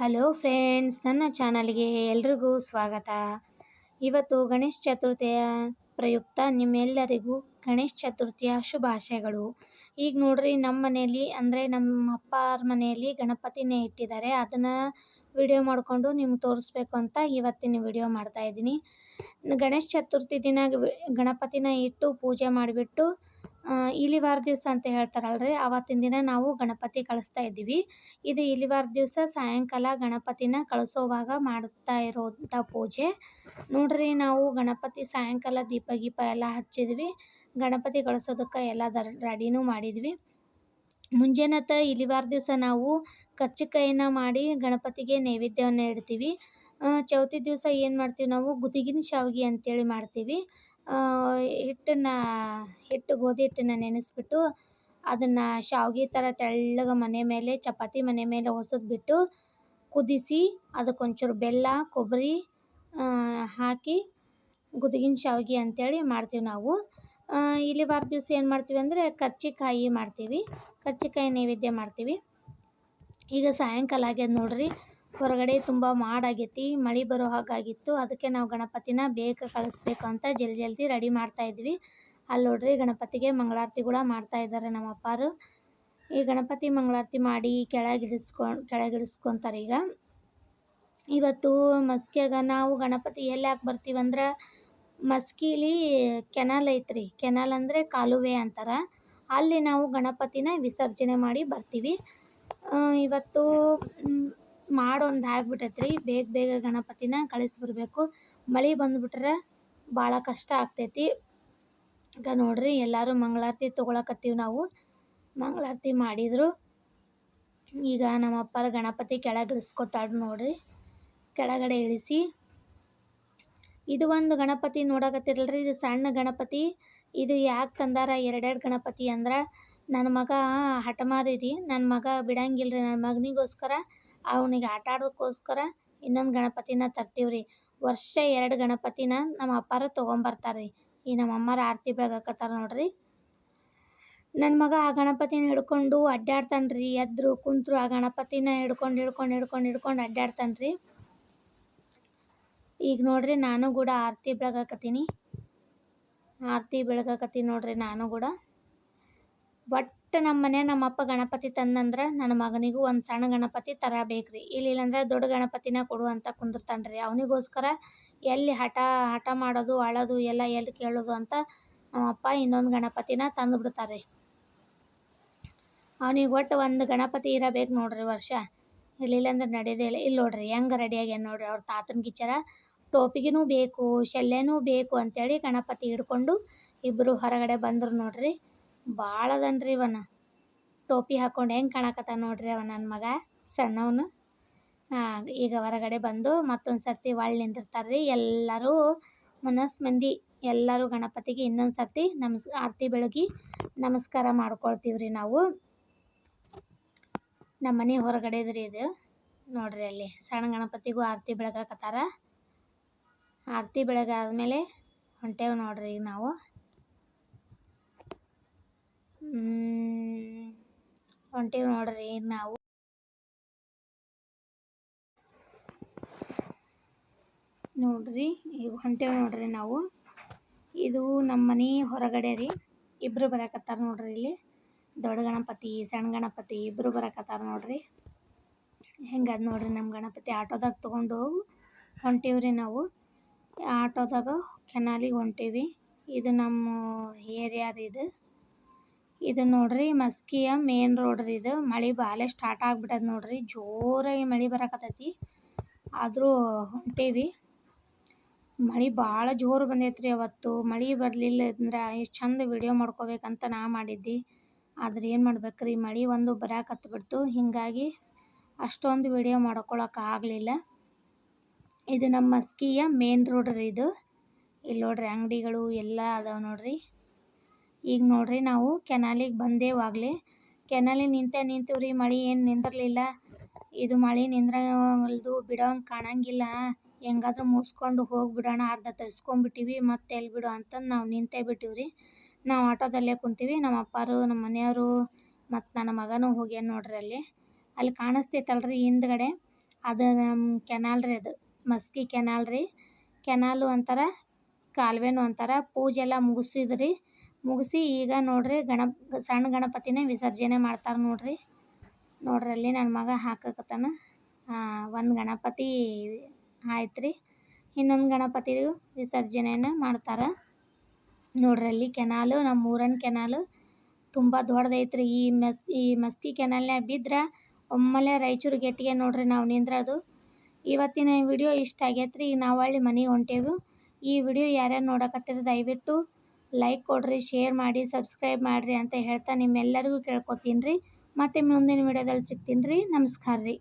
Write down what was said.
Hello friends ನನ್ನ ಚಾನಲ್ಗೆ ಎಲ್ರಿಗೂ ಸ್ವಾಗತ. ಇವತ್ತು ಗಣೇಶ ಚತುರ್ಥಿಯ ಪ್ರಯುಕ್ತ ನಿಮ್ಮೆಲ್ಲರಿಗೂ ಗಣೇಶ ಚತುರ್ಥಿಯ ಶುಭಾಶಯಗಳು. ಈಗ ನೋಡ್ರಿ ನಮ್ಮ ಮನೆಯಲ್ಲಿ ಅಂದರೆ ನಮ್ಮ ಅಪ್ಪ ಅವ್ರ ಮನೆಯಲ್ಲಿ ಗಣಪತಿನೇ ಇಟ್ಟಿದ್ದಾರೆ. ಅದನ್ನು ವಿಡಿಯೋ ಮಾಡಿಕೊಂಡು ನಿಮ್ಗೆ ತೋರಿಸ್ಬೇಕು ಅಂತ ಇವತ್ತಿನ ವಿಡಿಯೋ ಮಾಡ್ತಾ ಇದ್ದೀನಿ. ಗಣೇಶ ಚತುರ್ಥಿ ದಿನ ಗಣಪತಿನ ಇಟ್ಟು ಪೂಜೆ ಮಾಡಿಬಿಟ್ಟು ಇಲಿವಾರ ದಿವಸ ಅಂತ ಹೇಳ್ತಾರಲ್ರಿ ಆವತ್ತಿನ ದಿನ ನಾವು ಗಣಪತಿ ಕಳಿಸ್ತಾ ಇದ್ದೀವಿ. ಇದು ಇಲಿವಾರ ದಿವಸ ಸಾಯಂಕಾಲ ಗಣಪತಿನ ಕಳಿಸೋವಾಗ ಮಾಡ್ತಾ ಇರೋವಂಥ ಪೂಜೆ. ನೋಡ್ರಿ ನಾವು ಗಣಪತಿ ಸಾಯಂಕಾಲ ದೀಪ ಗೀಪ ಎಲ್ಲ ಹಚ್ಚಿದ್ವಿ. ಗಣಪತಿ ಕಳಿಸೋದಕ್ಕೆ ಎಲ್ಲ ರೆಡಿನೂ ಮಾಡಿದ್ವಿ. ಮುಂಜಾನತ್ತ ಇಲಿವಾರ ದಿವಸ ನಾವು ಕರ್ಚಿಕಾಯಿನ ಮಾಡಿ ಗಣಪತಿಗೆ ನೈವೇದ್ಯವನ್ನು ಇಡ್ತೀವಿ. ಚೌತಿ ದಿವಸ ಏನು ಮಾಡ್ತೀವಿ ನಾವು? ಗುದಿಗಿನ ಶಾವಿಗೆ ಅಂತೇಳಿ ಮಾಡ್ತೀವಿ. ಹಿಟ್ಟನ್ನ, ಹಿಟ್ಟು ಗೋಧಿ ಹಿಟ್ಟನ್ನ ನೆನೆಸ್ಬಿಟ್ಟು ಅದನ್ನು ಶಾವಿಗೆ ಥರ ತೆಳ್ಳಗೆ ಮನೆ ಮೇಲೆ, ಚಪಾತಿ ಮನೆ ಮೇಲೆ ಹೊಸದ್ಬಿಟ್ಟು ಕುದಿಸಿ ಅದಕ್ಕೊಂಚೂರು ಬೆಲ್ಲ, ಕೊಬ್ಬರಿ ಹಾಕಿ ಗುದಿಗಿನ ಶಾವಿಗೆ ಅಂತೇಳಿ ಮಾಡ್ತೀವಿ ನಾವು. ಇಲ್ಲಿ ವಾರ ದಿವಸ ಏನು ಮಾಡ್ತೀವಿ ಅಂದರೆ ಕಚ್ಚಿಕಾಯಿ ಮಾಡ್ತೀವಿ. ಕಚ್ಚಿಕಾಯಿ ನೈವೇದ್ಯ ಮಾಡ್ತೀವಿ. ಈಗ ಸಾಯಂಕಾಲ ಆಗ್ಯದ ನೋಡ್ರಿ. ಹೊರಗಡೆ ತುಂಬ ಮಾಡಾಗೈತಿ, ಮಳೆ ಬರೋ ಹಾಗಾಗಿತ್ತು. ಅದಕ್ಕೆ ನಾವು ಗಣಪತಿನ ಬೇಗ ಕಳಿಸ್ಬೇಕು ಅಂತ ಜಲ್ದಿ ಜಲ್ದಿ ರೆಡಿ ಮಾಡ್ತಾ ಇದ್ವಿ. ಅಲ್ಲಿ ನೋಡ್ರಿ ಗಣಪತಿಗೆ ಮಂಗಳಾರತಿ ಕೂಡ ಮಾಡ್ತಾ ಇದ್ದಾರೆ ನಮ್ಮ ಅಪ್ಪಾರು ಈ ಗಣಪತಿ ಮಂಗಳಾರತಿ ಮಾಡಿ ಕೆಳಗಿಳಿಸ್ಕೊಂಡು ಕೆಳಗಿಳಿಸ್ಕೊತಾರೆ ಈಗ. ಇವತ್ತು ಮಸ್ಕಿಯಾಗ ನಾವು ಗಣಪತಿ ಎಲ್ಲಿ ಯಾಕೆ ಬರ್ತೀವಂದ್ರೆ ಮಸ್ಕಿಲಿ ಕೆನಾಲ್ ಐತ್ರಿ. ಕೆನಾಲ್ ಅಂದರೆ ಕಾಲುವೆ ಅಂತಾರೆ. ಅಲ್ಲಿ ನಾವು ಗಣಪತಿನ ವಿಸರ್ಜನೆ ಮಾಡಿ ಬರ್ತೀವಿ. ಇವತ್ತು ಮಾಡೊಂದ್ ಮಾಡೊಂದು ಆಗ್ಬಿಟ್ಟೈತ್ರಿ ಬೇಗ ಬೇಗ ಗಣಪತಿನ ಕಳಿಸ್ಬಿಡ್ಬೇಕು ಮಳೆ ಬಂದುಬಿಟ್ರೆ ಭಾಳ ಕಷ್ಟ ಆಗ್ತೈತಿ. ಈಗ ನೋಡ್ರಿ, ಎಲ್ಲರೂ ಮಂಗಳಾರತಿ ತೊಗೊಳಕತ್ತೀವಿ ನಾವು. ಮಂಗಳಾರತಿ ಮಾಡಿದರು. ಈಗ ನಮ್ಮ ಅಪ್ಪರ ಗಣಪತಿ ಕೆಳಗೆ ಇಳಿಸ್ಕೊತಾಡ್ರಿ ನೋಡ್ರಿ. ಕೆಳಗಡೆ ಇಳಿಸಿ ಇದು ಒಂದು ಗಣಪತಿ ನೋಡಕತ್ತಿರಲ್ರಿ, ಇದು ಸಣ್ಣ ಗಣಪತಿ. ಇದು ಯಾಕೆ ತಂದಾರ ಎರಡೆರಡು ಗಣಪತಿ ಅಂದ್ರೆ ನನ್ನ ಮಗ ಹಠಮಾರಿ ರೀ ನನ್ನ ಮಗ ಬಿಡಂಗಿಲ್ಲ ರೀ ನನ್ನ ಮಗನಿಗೋಸ್ಕರ, ಅವನಿಗೆ ಆಟ ಆಡೋದಕ್ಕೋಸ್ಕರ ಇನ್ನೊಂದು ಗಣಪತಿನ ತರ್ತೀವಿ ರೀ ವರ್ಷ ಎರಡು ಗಣಪತಿನ ನಮ್ಮ ಅಪ್ಪಾರ ತೊಗೊಂಬರ್ತಾರೆ ರೀ ಈ ನಮ್ಮ ಅಮ್ಮಾರ ಆರತಿ ಬೆಳಗಾಕತ್ತಾರ ನೋಡ್ರಿ. ನನ್ನ ಮಗ ಆ ಗಣಪತಿನ ಹಿಡ್ಕೊಂಡು ಅಡ್ಡಾಡ್ತಾನೆ ರೀ ಎದ್ರು ಕುಂತ್ರು ಆ ಗಣಪತಿನ ಹಿಡ್ಕೊಂಡು ಹಿಡ್ಕೊಂಡು ಹಿಡ್ಕೊಂಡು ಹಿಡ್ಕೊಂಡು ಅಡ್ಡಾಡ್ತಾನೆ ರೀ ಈಗ ನೋಡ್ರಿ ನಾನು ಕೂಡ ಆರತಿ ಬೆಳಗಾಕತ್ತೀನಿ. ಆರತಿ ಬೆಳಗಾಕತ್ತೀನಿ ನೋಡ್ರಿ ನಾನು ಕೂಡ. ಬಟ್ ನಮ್ಮ ಮನೆ ನಮ್ಮಪ್ಪ ಗಣಪತಿ ತಂದಂದ್ರೆ ನನ್ನ ಮಗನಿಗೂ ಒಂದು ಸಣ್ಣ ಗಣಪತಿ ತರಬೇಕು ರೀ ಇಲ್ಲಿಲ್ಲಂದ್ರೆ ದೊಡ್ಡ ಗಣಪತಿನ ಕೊಡು ಅಂತ ಕುಂದಿರ್ತಾನೆ ರೀ ಅವನಿಗೋಸ್ಕರ ಎಲ್ಲಿ ಹಠ ಹಠ ಮಾಡೋದು, ಅಳೋದು, ಎಲ್ಲ ಎಲ್ಲಿ ಕೇಳೋದು ಅಂತ ನಮ್ಮ ಅಪ್ಪ ಇನ್ನೊಂದು ಗಣಪತಿನ ತಂದು ಬಿಡ್ತಾರೆ ಅವನಿಗೆ ಒಟ್ಟು ಒಂದು ಗಣಪತಿ ಇರಬೇಕು ನೋಡ್ರಿ ವರ್ಷ. ಇಲ್ಲಿಲ್ಲಂದ್ರೆ ನಡೆಯೋದೇ ಇಲ್ಲ. ಇಲ್ಲಿ ನೋಡ್ರಿ ಹೆಂಗೆ ರೆಡಿ ಆಗ್ಯಾನ ನೋಡ್ರಿ ಅವ್ರ ತಾತನ ಕಿಚರ ಟೋಪಿಗೆನೂ ಬೇಕು, ಶಲ್ಯನೂ ಬೇಕು ಅಂತೇಳಿ ಗಣಪತಿ ಹಿಡ್ಕೊಂಡು ಇಬ್ಬರು ಹೊರಗಡೆ ಬಂದರು ನೋಡ್ರಿ. ಭಾಳ ಅದನ್ರಿ ಇವನ. ಟೋಪಿ ಹಾಕೊಂಡು ಹೆಂಗೆ ಕಾಣಕತ್ತ ನೋಡ್ರಿ ಅವ ನನ್ನ ಮಗ, ಸಣ್ಣವನು. ಈಗ ಹೊರಗಡೆ ಬಂದು ಮತ್ತೊಂದು ಸರ್ತಿ ಒಳ್ಳೆ ನಿಂತಿರ್ತಾರೆ ರೀ ಎಲ್ಲರೂ ಮನಸ್ ಮಂದಿ ಎಲ್ಲರೂ ಗಣಪತಿಗೆ ಇನ್ನೊಂದು ಸರ್ತಿ ನಮಸ್, ಆರತಿ ಬೆಳಗಿ ನಮಸ್ಕಾರ ಮಾಡ್ಕೊಳ್ತೀವಿ ರೀ ನಾವು. ನಮ್ಮ ಮನೆ ಹೊರಗಡೆದ್ರಿ ಇದು. ನೋಡ್ರಿ ಅಲ್ಲಿ ಸಣ್ಣ ಗಣಪತಿಗೂ ಆರತಿ ಬೆಳಗಾಕತ್ತಾರ. ಆರತಿ ಬೆಳಗಾದ್ಮೇಲೆ ಹೊಂಟೇವು ನೋಡ್ರಿ ಈಗ ನಾವು. ಹೊಂಟೇವು ನೋಡ್ರಿ ಈಗ ನಾವು. ನೋಡ್ರಿ, ಈಗ ಹೊಂಟೇವು ನೋಡ್ರಿ ನಾವು. ಇದು ನಮ್ಮ ಮನೆ ಹೊರಗಡೆ ರೀ, ಇಬ್ರು ಬರಕತ್ತಾರ ನೋಡ್ರಿ ಇಲ್ಲಿ. ದೊಡ್ಡ ಗಣಪತಿ, ಸಣ್ಣ ಗಣಪತಿ ಇಬ್ರು ಬರಕತ್ತಾರ ನೋಡ್ರಿ. ಹೆಂಗದ ನೋಡ್ರಿ ನಮ್ಮ ಗಣಪತಿ ಆಟೋದಾಗ ತೊಗೊಂಡು ಹೊಂಟೀವ್ರಿ ನಾವು. ಆಟೋದಾಗ ಕೆನಾಲಿಗೆ ಹೊಂಟೀವಿ. ಇದು ನಮ್ಮ ಏರಿಯಾದ ಇದು. ಇದು ನೋಡ್ರಿ ಮಸ್ಕಿಯ ಮೇನ್ ರೋಡ್ ರೀ ಇದು. ಮಳೆ ಬಾಲೆ ಸ್ಟಾರ್ಟ್ ಆಗ್ಬಿಟ್ಟದ ನೋಡ್ರಿ. ಜೋರಾಗಿ ಮಳೆ ಬರಕತ್ತೈತಿ. ಆದರೂ ಹೊಂಟೇವಿ. ಮಳೆ ಭಾಳ ಜೋರು ಬಂದೈತ್ರಿ ಅವತ್ತು. ಮಳೆ ಬರಲಿಲ್ಲ ಅಂದ್ರೆ ಎಷ್ಟು ಚಂದ ವಿಡಿಯೋ ಮಾಡ್ಕೋಬೇಕಂತ ನಾ ಮಾಡಿದ್ದೆ. ಆದ್ರೆ ಏನು ಮಾಡ್ಬೇಕ್ರಿ? ಮಳೆ ಒಂದು ಬರಾಕತ್ಬಿಡ್ತು. ಹೀಗಾಗಿ ಅಷ್ಟೊಂದು ವಿಡಿಯೋ ಮಾಡ್ಕೊಳಕ್ಕೆ ಆಗಲಿಲ್ಲ. ಇದು ನಮ್ಮ ಮಸ್ಕಿಯ ಮೇನ್ ರೋಡ್ ರೀ ಇದು. ಇಲ್ಲಿ ನೋಡ್ರಿ ಅಂಗಡಿಗಳು ಎಲ್ಲ ಅದಾವ ನೋಡ್ರಿ. ಈಗ ನೋಡ್ರಿ ನಾವು ಕೆನಾಲಿಗೆ ಬಂದೇವಾಗ್ಲಿ. ಕೆನಾಲಿಗೆ ನಿಂತ ನಿಂತೀವ್ರಿ, ಮಳೆ ಏನು ನಿಂದಿರಲಿಲ್ಲ. ಇದು ಮಳೆ ನಿಂದ್ರಲ್ದು ಬಿಡೋಂಗೆ ಕಾಣಂಗಿಲ್ಲ. ಹೆಂಗಾದ್ರೂ ಮುಗಿಸ್ಕೊಂಡು ಹೋಗ್ಬಿಡೋಣ, ಅರ್ಧ ತರಿಸ್ಕೊಂಡ್ಬಿಟ್ಟಿವಿ ಮತ್ತೆ ಎಲ್ಲಿ ಬಿಡು ಅಂತಂದು ನಾವು ನಿಂತೇ ಬಿಟ್ಟಿವ್ರಿ. ನಾವು ಆಟೋದಲ್ಲೇ ಕುಂತೀವಿ ನಮ್ಮ ಅಪ್ಪಾರು ನಮ್ಮ ಮನೆಯವರು, ಮತ್ತು ನನ್ನ ಮಗನೂ ಹೋಗ್ಯಾನ ನೋಡ್ರಿ ಅಲ್ಲಿ. ಅಲ್ಲಿ ಕಾಣಿಸ್ತೈತಲ್ರಿ ಹಿಂದ್ಗಡೆ. ಅದು ನಮ್ಮ ಕೆನಾಲ್ ರೀ ಅದು. ಮಸ್ಕಿ ಕೆನಾಲ್ ರೀ. ಕೆನಾಲು ಅಂತಾರೆ, ಕಾಲುವೆನೂ ಅಂತಾರೆ. ಪೂಜೆ ಎಲ್ಲ ಮುಗಿಸಿದ್ರಿ. ಮುಗಿಸಿ ಈಗ ನೋಡ್ರಿ ಗಣ ಸಣ್ಣ ಗಣಪತಿನ ವಿಸರ್ಜನೆ ಮಾಡ್ತಾರೆ ನೋಡ್ರಿ. ನೋಡ್ರಿ ಅಲ್ಲಿ ನನ್ನ ಮಗ ಹಾಕಕತ್ತಾನ. ಒಂದು ಗಣಪತಿ ಆಯ್ತು ರೀ ಇನ್ನೊಂದು ಗಣಪತಿ ವಿಸರ್ಜನೆಯನ್ನು ಮಾಡ್ತಾರೆ. ನೋಡ್ರಿ ಅಲ್ಲಿ ಕೆನಾಲು ನಮ್ಮ ಊರನ್ ಕೆನಾಲು ತುಂಬ ದೊಡ್ಡದೈತ್ರಿ ಈ ಮಸ್, ಈ ಮಸ್ಕಿ ಕೆನಾಲ್ನ್ಯಾಗ ಬಿದ್ರೆ ಒಮ್ಮೆಲೆ ರಾಯಚೂರು ಗೇಟಿಗೆ ನೋಡ್ರಿ ನಾವು ನಿಂದ್ರದು. ಇವತ್ತಿನ ವಿಡಿಯೋ ಇಷ್ಟ ಆಗೈತ್ರಿ ಈಗ ನಾವು ಹೊಳ್ಳಿ ಮನೆಗೆ ಹೊಂಟೇವು. ಈ ವಿಡಿಯೋ ಯಾರ್ಯಾರು ನೋಡಕತ್ತೀರಿ ದಯವಿಟ್ಟು ಲೈಕ್ ಕೊಡ್ರಿ ಶೇರ್ ಮಾಡಿ ಸಬ್ಸ್ಕ್ರೈಬ್ ಮಾಡಿರಿ ಅಂತ ಹೇಳ್ತಾ ನಿಮ್ಮೆಲ್ಲರಿಗೂ ಕೇಳ್ಕೊತೀನಿ ರೀ. ಮತ್ತೆ ಮುಂದಿನ ವಿಡಿಯೋದಲ್ಲಿ ಸಿಗ್ತೀನಿ ರೀ. ನಮಸ್ಕಾರ ರೀ.